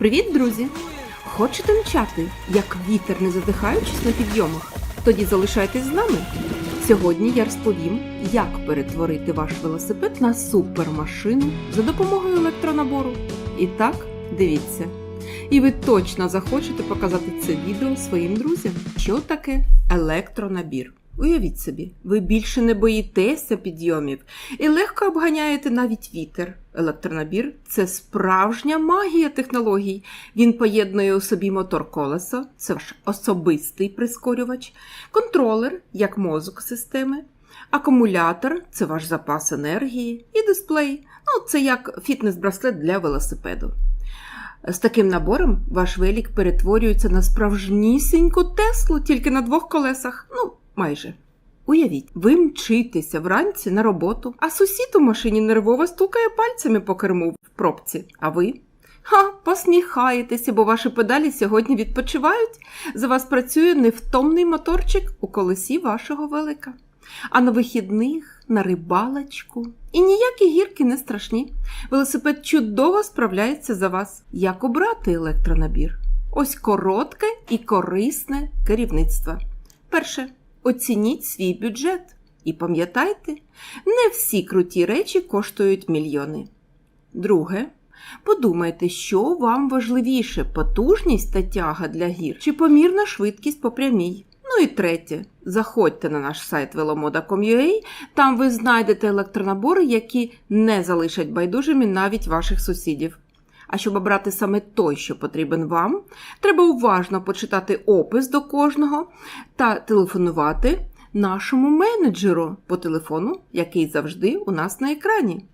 Привіт, друзі! Хочете мчати, як вітер, не задихаючись на підйомах? Тоді залишайтесь з нами. Сьогодні я розповім, як перетворити ваш велосипед на супермашину за допомогою електронабору. І так, дивіться. І ви точно захочете показати це відео своїм друзям. Що таке електронабір? Уявіть собі, ви більше не боїтеся підйомів і легко обганяєте навіть вітер. Електронабір це справжня магія технологій. Він поєднує у собі мотор колеса, це ваш особистий прискорювач, контролер як мозок системи, акумулятор це ваш запас енергії, і дисплей ну, це як фітнес-браслет для велосипеду. З таким набором ваш велик перетворюється на справжнісіньку Теслу тільки на двох колесах. Ну, майже. Уявіть, ви мчитеся вранці на роботу, а сусід у машині нервово стукає пальцями по керму в пробці. А ви? Ха, посміхаєтеся, бо ваші педалі сьогодні відпочивають. За вас працює невтомний моторчик у колесі вашого велика. А на вихідних, на рибалочку. І ніякі гірки не страшні. Велосипед чудово справляється за вас. Як обрати електронабір? Ось коротке і корисне керівництво. Перше. Оцініть свій бюджет. І пам'ятайте, не всі круті речі коштують мільйони. Друге. Подумайте, що вам важливіше потужність та тяга для гір чи помірна швидкість по прямій. Ну і третє. Заходьте на наш сайт velomoda.com.ua, там ви знайдете електронабори, які не залишать байдужими навіть ваших сусідів. А щоб обрати саме той, що потрібен вам, треба уважно почитати опис до кожного та телефонувати нашому менеджеру по телефону, який завжди у нас на екрані.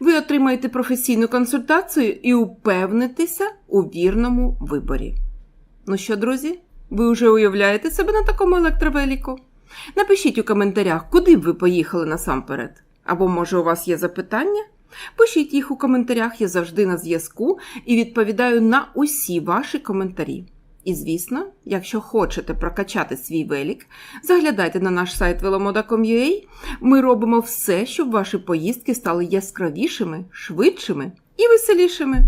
Ви отримаєте професійну консультацію і упевнитеся у вірному виборі. Ну що, друзі, ви вже уявляєте себе на такому електровеліку? Напишіть у коментарях, куди б ви поїхали насамперед. Або, може, у вас є запитання? Пишіть їх у коментарях, я завжди на зв'язку і відповідаю на усі ваші коментарі. І, звісно, якщо хочете прокачати свій велик, заглядайте на наш сайт velomoda.com.ua. Ми робимо все, щоб ваші поїздки стали яскравішими, швидшими і веселішими.